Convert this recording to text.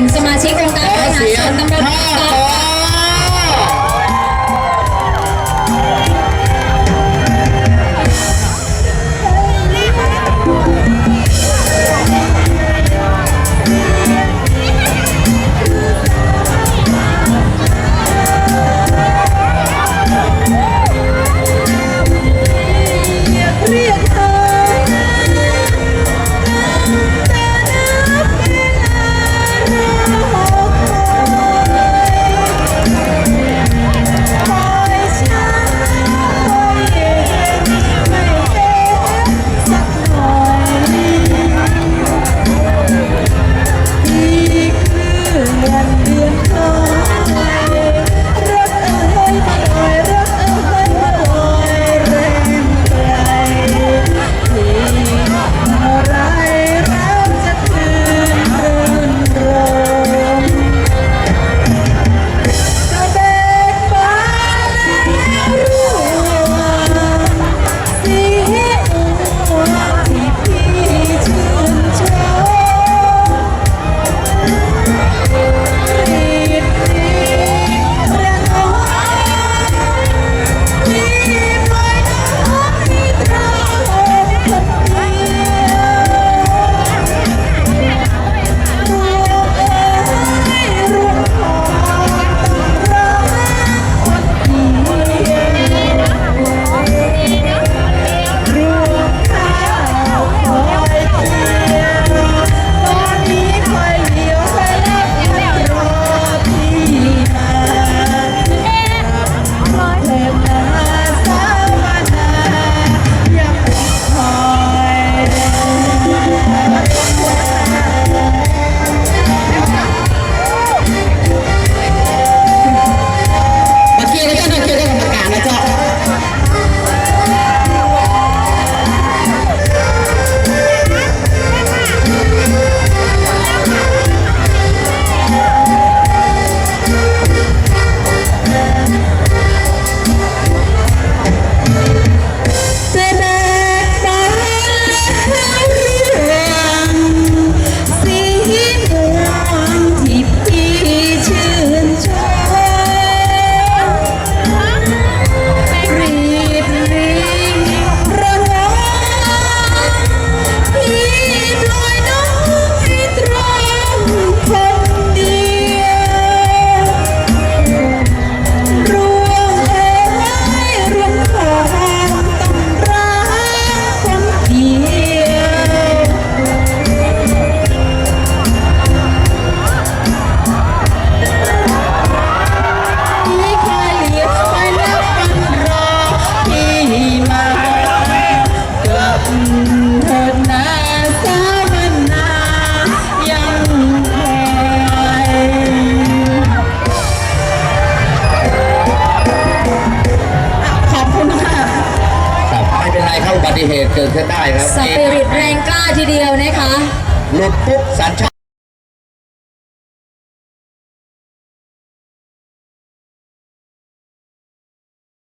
งสมาชิกองค์การบริหารส่วนตำบลบกอก เกิดขึ้นได้ครับสปิริตแรงกล้าทีเดียวนะคะ หลุดปุ๊บสัญชาติ